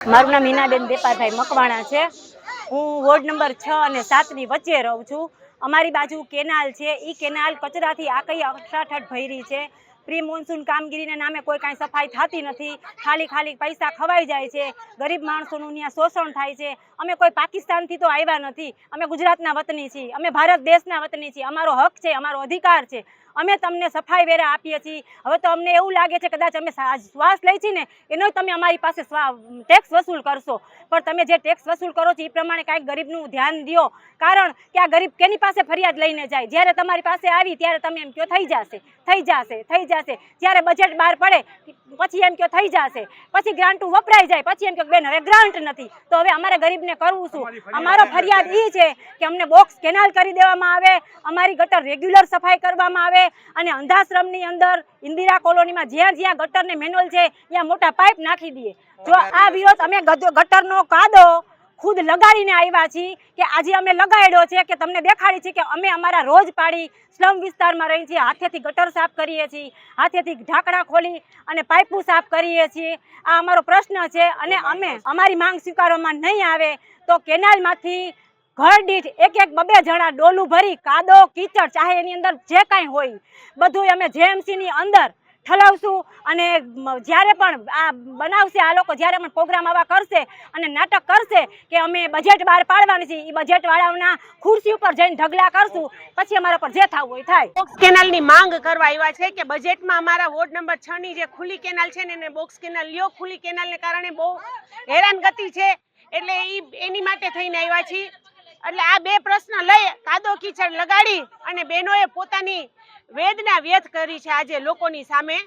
મારું નામ હિનાબેન દેપારભાઈ મકવાણા છે. હું વોર્ડ નંબર છ અને સાતની વચ્ચે રહું છું. અમારી બાજુ કેનાલ છે. એ કેનાલ કચરાથી આકઈ અઠાઠ ભરી છે. પ્રી મોન્સૂન કામગીરીના નામે કોઈ કાંઈ સફાઈ થતી નથી. ખાલી ખાલી પૈસા ખવાઈ જાય છે. ગરીબ માણસોનું ત્યાં શોષણ થાય છે. અમે કોઈ પાકિસ્તાનથી તો આવ્યા નથી. અમે ગુજરાતના વતની છીએ. અમે ભારત દેશના વતની છીએ. અમારો હક છે, અમારો અધિકાર છે. અમે તમને સફાઈ વેરા આપીએ છીએ. હવે તો અમને એવું લાગે છે કદાચ અમે શ્વાસ લઈ છીએ ને એનો તમે અમારી પાસે ટેક્સ વસૂલ કરશો. પણ તમે જે ટેક્સ વસૂલ કરો છો એ પ્રમાણે કાંઈક ગરીબનું ધ્યાન દ્યો. કારણ કે આ ગરીબ કેની પાસે ફરિયાદ લઈને જાય? જ્યારે તમારી પાસે આવી ત્યારે તમે એમ કહો થઈ જશે થઈ જશે થઈ જશે. જ્યારે બજેટ બહાર પડે પછી એમ કહો થઈ જશે. પછી ગ્રાન્ટું વપરાઈ જાય પછી એમ કહો બેન હવે ગ્રાન્ટ નથી. તો હવે અમારે ગરીબને કરવું શું? અમારો ફરિયાદ એ છે કે અમને બોક્સ કેનાલ કરી દેવામાં આવે અમારી ગટર રેગ્યુલર સફાઈ કરવામાં આવે અને અંધાશ્રમની અંદર ઇન્દિરા કોલોનીમાં જ્યાં જ્યાં ગટરને મેન્યુઅલ છે, ત્યાં મોટા પાઇપ નાખી દઈએ. જો આ વિરોધ અમે ગટરનો કાદો ખુદ લગાડીને આવ્યા છીએ કે આજે અમે લગાડ્યો છે કે તમને દેખાડી છે કે અમે અમારા રોજ પાડી સ્લમ વિસ્તારમાં રહી છીએ, હાથેથી ગટર સાફ કરીએ છીએ, હાથેથી ઢાંકણા ખોલી અને પાઇપો સાફ કરીએ છીએ. આ અમારો પ્રશ્ન છે અને અમે અમારી માંગ સ્વીકારવામાં નહીં આવે તો કેનાલમાંથી ઘર દીઠ એક એક બબે જણા ડોલું ભરી, કાદો, કીચડ, ચાહે એની અંદર જે કાંઈ હોય બધું અમે જેએમસીની અંદર ઠલાવશું અને જ્યારે પણ આ બનાવશે, આ લોકો જ્યારે પણ પ્રોગ્રામ આવા કરશે અને નાટક કરશે કે અમે બજેટ બહાર પાડવાની છે એ બજેટવાળાઓના ખુરશી ઉપર જઈને ઢગલા કરશું, પછી અમારા પર જે થવું હોય થાય. બોક્સ કેનાલની માંગ કરવા આવ્યા છે કે બજેટમાં અમારા વોર્ડ નંબર છ ની જે ખુલ્લી કેનાલ છે ને, એને બોક્સ કેનાલ લ્યો, ખુલ્લી કેનાલને કારણે બહુ હેરાનગતિ છે. એટલે એ એની માટે થઈને આવ્યા છીએ. એટલે આ બે પ્રશ્ન લઈ કાદો કીચડ લગાડી અને બહેનોએ પોતાની વેદના વ્યથ કરી છે આજે લોકોની સામે.